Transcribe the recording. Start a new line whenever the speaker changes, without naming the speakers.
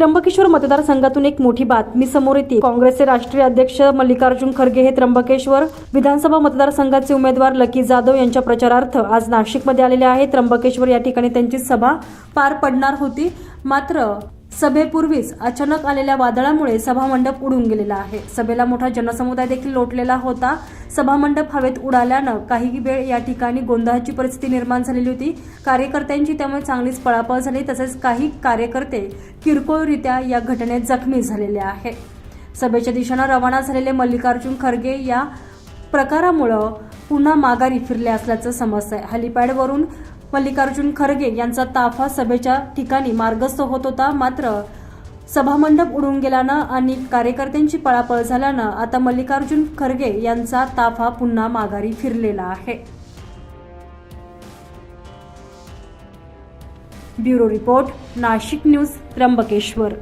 त्र्यंबकेश्वर मतदारसंघातून एक मोठी बातमी समोर येते. काँग्रेसचे राष्ट्रीय अध्यक्ष मल्लिकार्जुन खरगे हे त्र्यंबकेश्वर विधानसभा मतदारसंघाचे उमेदवार लकी जाधव यांच्या प्रचारार्थ आज नाशिकमध्ये आलेले आहेत त्र्यंबकेश्वर या ठिकाणी त्यांची सभा पार पडणार होती. मात्र सभेपूर्वीच अचानक आलेल्या वादळामुळे सभामंडप उडून गेलेला आहे. सभेला मोठा जनसमुदाय देखील लोटलेला होता. सभामंडप हवेत उडाल्यानं काही वेळ या ठिकाणी गोंधळाची परिस्थिती निर्माण झालेली होती. कार्यकर्त्यांची त्यामुळे चांगलीच पळापळ झाली तसेच काही कार्यकर्ते किरकोळरित्या या घटनेत जखमी झालेले आहे सभेच्या दिशेनं रवाना झालेले मल्लिकार्जुन खरगे या प्रकारामुळं पुन्हा माघारी फिरले असल्याचं समजतंय. आहे हेलिपॅडवरून मल्लिकार्जुन खरगे यांचा ताफा सभेच्या ठिकाणी मार्गस्थ होत होता. मात्र सभामंडप उडून गेल्यानं आणि कार्यकर्त्यांची पळापळ झाल्यानं आता मल्लिकार्जुन खरगे यांचा ताफा पुन्हा माघारी फिरलेला आहे. Bureau report Nashik news Trimbakeshwar.